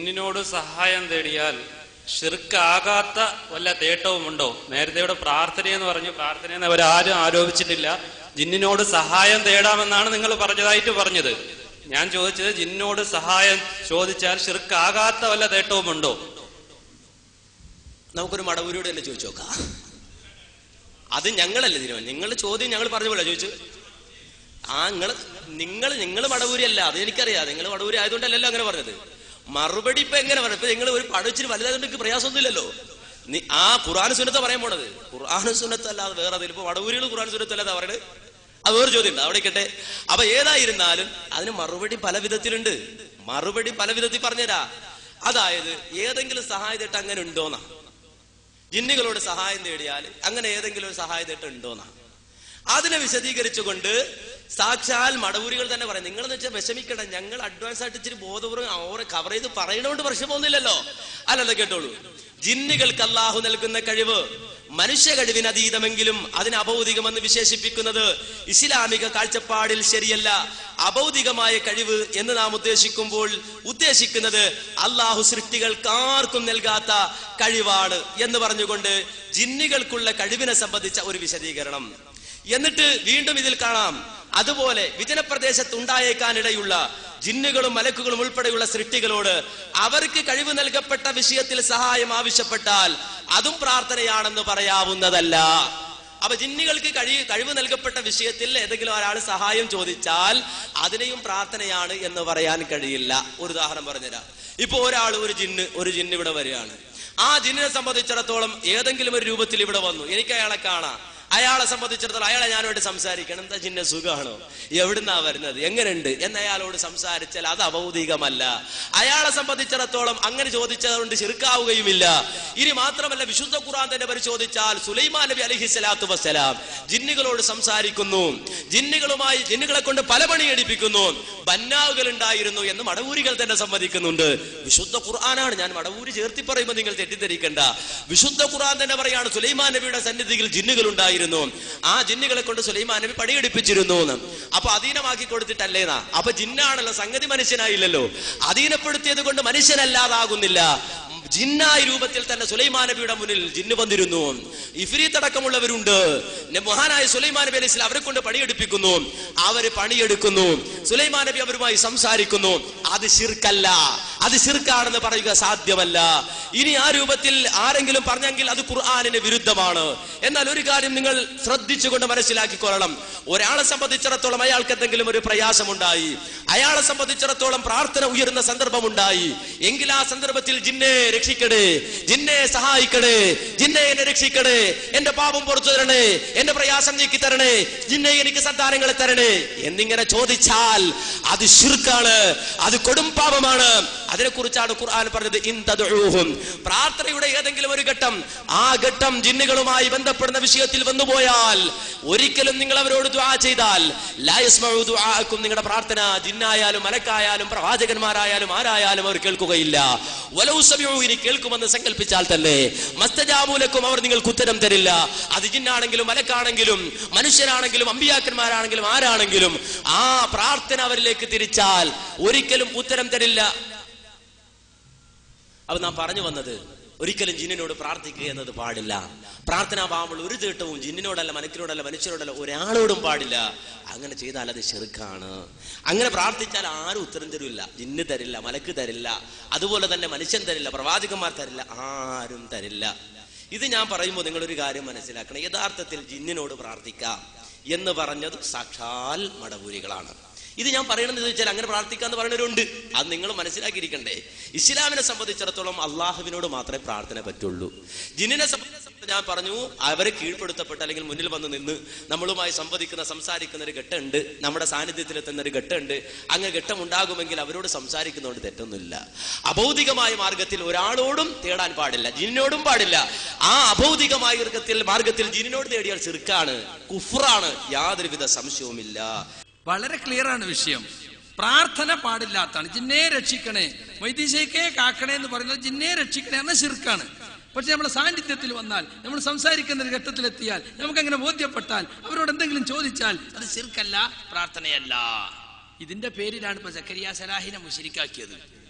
ജിന്നിനോട് സഹായം തേടിയാൽ ഷിർക്കാകാത്ത വല്ല തേട്ടവുമുണ്ടോ? നേരത്തെ ഇവിടെ പ്രാർത്ഥനയെന്ന് പറഞ്ഞു. പ്രാർത്ഥനയെന്ന് അവരാരും ആരോപിച്ചിട്ടില്ല. ജിന്നിനോട് സഹായം തേടാമെന്നാണ് നിങ്ങൾ പറഞ്ഞതായിട്ട് പറഞ്ഞത്. ഞാൻ ചോദിച്ചത് ജിന്നിനോട് സഹായം ചോദിച്ചാൽ ഷിർക്കാകാത്ത വല്ല തേട്ടവുമുണ്ടോ? നമുക്കൊരു മടവൂരോട് തന്നെ ചോദിച്ചു നോക്കാം. അത് ഞങ്ങളല്ലേ തീരുമാനം? നിങ്ങൾ ചോദ്യം ഞങ്ങൾ പറഞ്ഞു പോലെ ചോദിച്ചു. ആ നിങ്ങൾ നിങ്ങൾ നിങ്ങൾ മടവൂരി അല്ല അത് എനിക്കറിയാം. നിങ്ങൾ മടവൂരി ആയതുകൊണ്ടല്ലല്ലോ അങ്ങനെ പറഞ്ഞത്. മറുപടി ഇപ്പൊ എങ്ങനെ പറഞ്ഞു ഇപ്പൊ നിങ്ങൾ ഒരു പഠിച്ചിട്ട് വലുതായതുകൊണ്ട് എനിക്ക് പ്രയാസമൊന്നുമില്ലല്ലോ. നീ ആ ഖുർആൻ സുന്നത്ത പറയാൻ പോണത്. ഖുർആൻ സുന്നത്ത് അല്ലാതെ വേറെ അതിൽ ഇപ്പൊ വടവൂരികൾ ഖുർആൻ സുന്നത്ത് അല്ലാതെ അത് വേറെ ചോദ്യം ഉണ്ട് അവിടെ കേട്ടെ അപ്പൊ ഏതായിരുന്നാലും അതിന് മറുപടി പല വിധത്തിലുണ്ട്. മറുപടി പല വിധത്തിൽ പറഞ്ഞുതരാ. അതായത് ഏതെങ്കിലും സഹായത്തിട്ട് അങ്ങനെ ഉണ്ടോന്നാ? ജിന്നുകളോട് സഹായം തേടിയാൽ അങ്ങനെ ഏതെങ്കിലും ഒരു സഹായം തേട്ട് ഉണ്ടോന്നാ? അതിനെ വിശദീകരിച്ചുകൊണ്ട് സാക്ഷാൽ മടവൂരികൾ തന്നെ പറയും. നിങ്ങൾ എന്ന് വെച്ചാൽ വിഷമിക്കണം ഞങ്ങൾ അഡ്വാൻസ് ആയിട്ട് ഇച്ചിരി ബോധപൂർവം ഓരോ കവർ ചെയ്ത് പറയണോണ്ട് പോകുന്നില്ലല്ലോ. അല്ലല്ലോ കേട്ടോളൂ. ജിന്നുകൾക്ക് അള്ളാഹു നൽകുന്ന കഴിവ് മനുഷ്യ കഴിവിന് അതീതമെങ്കിലും അതിന് അഭൗതികമെന്ന് വിശേഷിപ്പിക്കുന്നത് ഇസ്ലാമിക കാഴ്ചപ്പാടിൽ ശരിയല്ല. അഭൗതികമായ കഴിവ് എന്ന് നാം ഉദ്ദേശിക്കുമ്പോൾ ഉദ്ദേശിക്കുന്നത് അള്ളാഹു സൃഷ്ടികൾക്കാർക്കും നൽകാത്ത കഴിവാണ് എന്ന് പറഞ്ഞുകൊണ്ട് ജിന്നുകൾക്കുള്ള കഴിവിനെ സംബന്ധിച്ച ഒരു വിശദീകരണം. എന്നിട്ട് വീണ്ടും ഇതിൽ കാണാം. അതുപോലെ വിജനപ്രദേശത്ത് ഉണ്ടായേക്കാനിടയുള്ള ജിന്നുകളും മലക്കുകളും ഉൾപ്പെടെയുള്ള സൃഷ്ടികളോട് അവർക്ക് കഴിവ് നൽകപ്പെട്ട വിഷയത്തിൽ സഹായം ആവശ്യപ്പെട്ടാൽ അതും പ്രാർത്ഥനയാണെന്ന് പറയാവുന്നതല്ല. അപ്പൊ ജിന്നുകൾക്ക് കഴി കഴിവ് നൽകപ്പെട്ട വിഷയത്തിൽ ഏതെങ്കിലും ഒരാൾ സഹായം ചോദിച്ചാൽ അതിനെയും പ്രാർത്ഥനയാണ് എന്ന് പറയാൻ കഴിയില്ല. ഒരു ഉദാഹരണം പറഞ്ഞുതരാം. ഇപ്പൊ ഒരാൾ ഒരു ജിന്ന് ഒരു ജിന്ന് ഇവിടെ വരികയാണ്. ആ ജിന്നിനെ സംബന്ധിച്ചിടത്തോളം ഏതെങ്കിലും ഒരു രൂപത്തിൽ ഇവിടെ വന്നു. എനിക്ക് അയാളെ കാണാം. അയാളെ സംബന്ധിച്ചിടത്തോളം അയാളെ ഞാനോട് സംസാരിക്കണം. എന്താ ചിന്ന സുഖമാണോ എവിടുന്നാ വരുന്നത്? എങ്ങനെയുണ്ട് എന്ന് അയാളോട് സംസാരിച്ചാൽ അത് അഭൗതികമല്ല. അയാളെ സംബന്ധിച്ചിടത്തോളം അങ്ങനെ ചോദിച്ചതുകൊണ്ട് ചെറുക്കാവുകയുമില്ല. ഇനി മാത്രമല്ല വിശുദ്ധ ഖുറാൻ തന്നെ പരിശോധിച്ചാൽ സുലൈമാൻ നബി അലഹി സ്വലാത്തു വസ്സലാം ജിന്നുകളോട് സംസാരിക്കുന്നു. ജിന്നുകളുമായി ജിന്നുകളെ കൊണ്ട് പല പണി എടുപ്പിക്കുന്നു. ബന്നാവുകൾ ഉണ്ടായിരുന്നു എന്ന് മടവൂരികൾ തന്നെ സമ്മതിക്കുന്നുണ്ട് വിശുദ്ധ ഖുർആനാണ്. ഞാൻ മടവൂരി ചേർത്തി പറയുമ്പോൾ നിങ്ങൾ തെറ്റിദ്ധരിക്കണ്ട. വിശുദ്ധ ഖുർആൻ തന്നെ പറയാണ് സുലൈമാൻ നബിയുടെ സന്നിധിയിൽ ജിന്നുകൾ ഉണ്ടായിരുന്നു ആ ജിന്നുകളെ കൊണ്ട് സുലൈമാൻ നബി പണിയെടുപ്പിച്ചിരുന്നു എന്ന്. അപ്പൊ അധീനമാക്കി കൊടുത്തിട്ടല്ലേന്നാ അപ്പൊ ജിന്നാണല്ലോ സംഗതി മനുഷ്യനായില്ലല്ലോ. അധീനപ്പെടുത്തിയത് കൊണ്ട് മനുഷ്യനല്ലാതാകുന്നില്ല. ജിന്നായ രൂപത്തിൽ തന്നെ സുലൈമാൻ നബിയുടെ മുന്നിൽ ജിന്ന് വന്നിരുന്നു. ഇഫ്രീത്ത് അടക്കമുള്ളവരുണ്ട് മഹാനായ സുലൈമാൻ നബി അലൈഹി അവരെ കൊണ്ട് പണിയെടുപ്പിക്കുന്നു. അവർ പണിയെടുക്കുന്നു. സുലൈമാൻ നബി അവരുമായി സംസാരിക്കുന്നു. അത് ശിർക്കല്ല. അത് ശിർക്കാണെന്ന് പറയുക സാധ്യമല്ല. ഇനി ആ രൂപത്തിൽ ആരെങ്കിലും പറഞ്ഞെങ്കിൽ അത് ഖുർആാനിന് വിരുദ്ധമാണ്. എന്നാൽ ഒരു കാര്യം നിങ്ങൾ ശ്രദ്ധിച്ചുകൊണ്ട് മനസ്സിലാക്കിക്കൊള്ളണം. ഒരാളെ സംബന്ധിച്ചിടത്തോളം അയാൾക്ക് എന്തെങ്കിലും ഒരു പ്രയാസമുണ്ടായി. അയാളെ സംബന്ധിച്ചിടത്തോളം പ്രാർത്ഥന ഉയരുന്ന സന്ദർഭമുണ്ടായി. എങ്കിൽ ആ സന്ദർഭത്തിൽ ജിന്നെ രക്ഷിക്കണേ ജിന്നെ സഹായിക്കണേ ജിന്നെ എന്നെ രക്ഷിക്കണേ എന്റെ പാപം പുറത്തു തരണേ എന്റെ പ്രയാസം നീക്കി തരണേ ജിന്നെ എനിക്ക് സന്താനങ്ങളെ തരണേ എന്നിങ്ങനെ ചോദിച്ചാൽ അത് ശുർക്കാണ് അത് കൊടും പാപമാണ്. അതിനെ കുറിച്ചാണ് ഖുർആൻ പറഞ്ഞത് ഇന്തദുഹും പ്രാർത്ഥനയുടെ ഏതെങ്കിലും ഒരു ഘട്ടം ആ ഘട്ടം ജിന്നുകളുമായി ബന്ധപ്പെടുന്ന വിഷയത്തിൽ വന്നുപോയാൽ ഒരിക്കലും നിങ്ങൾ അവരോട് ദുആ ചെയ്താൽ ലാ യസ്മഉ നിങ്ങളുടെ പ്രാർത്ഥന ജിന്നായാലും മലക്കായാലും പ്രവാചകന്മാരായാലും ആരായാലും അവർ കേൾക്കുകയില്ല. വലൗ സമിഉ ഇനി കേൾക്കുമെന്ന് സങ്കല്പിച്ചാൽ തന്നെ മസ്തജാബൂലക്കും അവർ നിങ്ങൾക്ക് ഉത്തരം തരില്ല. അത് ജിന്നാണെങ്കിലും മലക്കാണെങ്കിലും മനുഷ്യരാണെങ്കിലും അമ്പിയാക്കന്മാരാണെങ്കിലും ആരാണെങ്കിലും ആ പ്രാർത്ഥന അവരിലേക്ക് തിരിച്ചാൽ ഒരിക്കലും ഉത്തരം തരില്ല. അപ്പൊ നാം പറഞ്ഞു വന്നത് ഒരിക്കലും ജിന്നിനോട് പ്രാർത്ഥിക്കുക എന്നത് പാടില്ല. പ്രാർത്ഥനാ പാവുമ്പോൾ ഒരു തീട്ടവും ജിന്നിനോടല്ല മനക്കിനോടല്ല മനുഷ്യരോടല്ല ഒരാളോടും പാടില്ല. അങ്ങനെ ചെയ്താൽ അത് ചെറുക്കാണ്. അങ്ങനെ പ്രാർത്ഥിച്ചാൽ ആരും ഉത്തരം തരില്ല. ജിന്ന് തരില്ല മലക്ക് തരില്ല. അതുപോലെ തന്നെ മനുഷ്യൻ തരില്ല പ്രവാചകന്മാർ തരില്ല ആരും തരില്ല. ഇത് ഞാൻ പറയുമ്പോൾ നിങ്ങളൊരു കാര്യം മനസ്സിലാക്കണം. യഥാർത്ഥത്തിൽ ജിന്നിനോട് പ്രാർത്ഥിക്കാം എന്ന് പറഞ്ഞത് സാക്ഷാൽ മടപൂരികളാണ് ഇത് ഞാൻ പറയണമെന്ന് ചോദിച്ചാൽ അങ്ങനെ പ്രാർത്ഥിക്കാന്ന് പറയുന്നവരുണ്ട്. അത് നിങ്ങൾ മനസ്സിലാക്കിയിരിക്കണ്ടേ. ഇസ്ലാമിനെ സംബന്ധിച്ചിടത്തോളം അള്ളാഹുവിനോട് മാത്രമേ പ്രാർത്ഥന പറ്റുള്ളൂ. ജിന്നിനെ സംബന്ധിച്ച് ഞാൻ പറഞ്ഞു അവരെ കീഴ്പ്പെടുത്തപ്പെട്ട അല്ലെങ്കിൽ മുന്നിൽ വന്ന് നിന്ന് നമ്മളുമായി സംവദിക്കുന്ന സംസാരിക്കുന്ന ഒരു ഘട്ടമുണ്ട്. നമ്മുടെ സാന്നിധ്യത്തിൽ എത്തുന്ന ഒരു ഘട്ടമുണ്ട്. അങ്ങനെ ഘട്ടം ഉണ്ടാകുമെങ്കിൽ അവരോട് സംസാരിക്കുന്നതുകൊണ്ട് തെറ്റൊന്നുമില്ല. അഭൗതികമായ മാർഗത്തിൽ ഒരാളോടും തേടാൻ പാടില്ല ജിന്നിനോടും പാടില്ല. ആ അഭൗതികമായ മാർഗത്തിൽ ജിന്നിനോട് തേടിയാൽ ചെറുക്കാണ് കുഫറാണ് യാതൊരുവിധ സംശയവുമില്ല. വളരെ ക്ലിയർ ആണ് വിഷയം. പ്രാർത്ഥന പാടില്ലാത്താണ് ജിന്നെ രക്ഷിക്കണേ. വൈദ്യശേഖയെ കാക്കണേ എന്ന് പറയുന്നത് ജിന്നെ രക്ഷിക്കണേ എന്ന ശിർക്കാണ്. പക്ഷെ നമ്മുടെ സാന്നിധ്യത്തിൽ വന്നാൽ നമ്മൾ സംസാരിക്കുന്ന ഒരു ഘട്ടത്തിലെത്തിയാൽ നമുക്ക് അങ്ങനെ ബോധ്യപ്പെട്ടാൽ അവരോട് എന്തെങ്കിലും ചോദിച്ചാൽ അത് ശിർക്കല്ല പ്രാർത്ഥനയല്ല. ഇതിന്റെ പേരിലാണ് ഇപ്പൊ സക്കരിയ സലാഹിനെ മുശരിക്കാക്കിയത്.